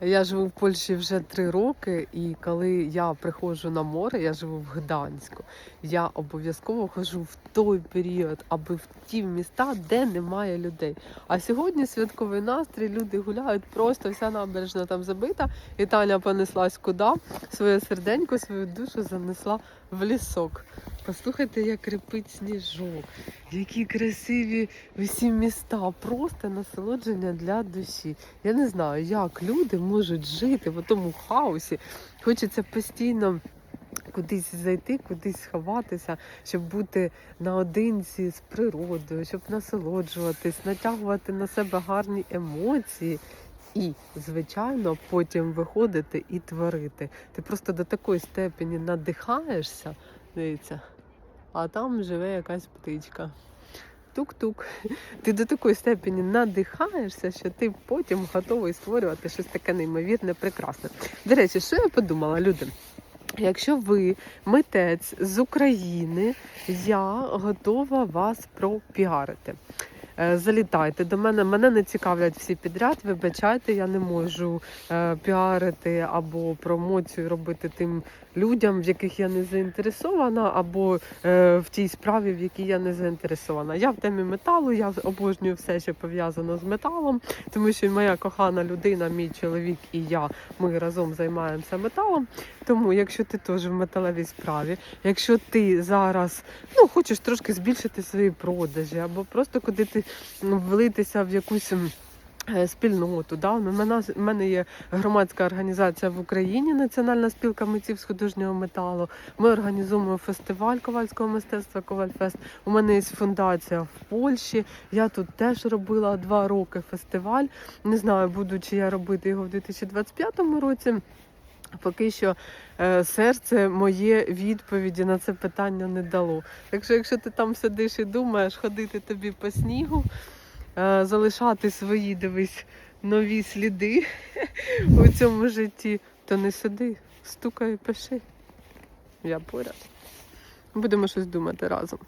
Я живу в Польщі вже три роки, і коли я приходжу на море, я живу в Гданську. Я обов'язково ходжу в той період, аби в ті міста, де немає людей. А сьогодні святковий настрій, люди гуляють, просто вся набережна там забита. І Таня понеслась куди? Своє серденько, свою душу занесла в лісок. Послухайте, як крипить сніжок, які красиві всі міста, просто насолодження для душі. Я не знаю, як люди можуть жити в тому хаосі. Хочеться постійно кудись зайти, кудись сховатися, щоб бути наодинці з природою, щоб насолоджуватись, натягувати на себе гарні емоції. І, звичайно, потім виходити і творити. Ти просто до такої степені надихаєшся, дивіться, а там живе якась птичка. Тук-тук. Ти до такої степені надихаєшся, що ти потім готовий створювати щось таке неймовірне, прекрасне. До речі, що я подумала, люди? Якщо ви митець з України, я готова вас пропіарити. Е, Залітайте до мене. Мене не цікавлять всі підряд. Вибачайте, я не можу е, піарити або промоцію робити тим людям, в яких я не заінтересована, або е, в тій справі, в якій я не заінтересована. Я в темі металу, я обожнюю все, що пов'язано з металом, тому що моя кохана людина, мій чоловік і я, ми разом займаємося металом. Тому, якщо ти теж в металевій справі, якщо ти зараз ну, хочеш трошки збільшити свої продажі, або просто куди ти влитися в якусь. е, Спільноту, да? У мене, є громадська організація в Україні, Національна спілка митців з художнього металу. Ми організовуємо фестиваль ковальського мистецтва Ковальфест. У мене є фундація в Польщі. Я тут теж робила два роки фестиваль. Не знаю, буду чи я робити його в 2025 році. Поки що е, серце моє відповіді на це питання не дало. Так що, якщо ти там сидиш і думаєш ходити тобі по снігу, е, залишати свої дивись нові сліди у цьому житті, то не сиди, стукай пиши. Я поряд. Будемо щось думати разом.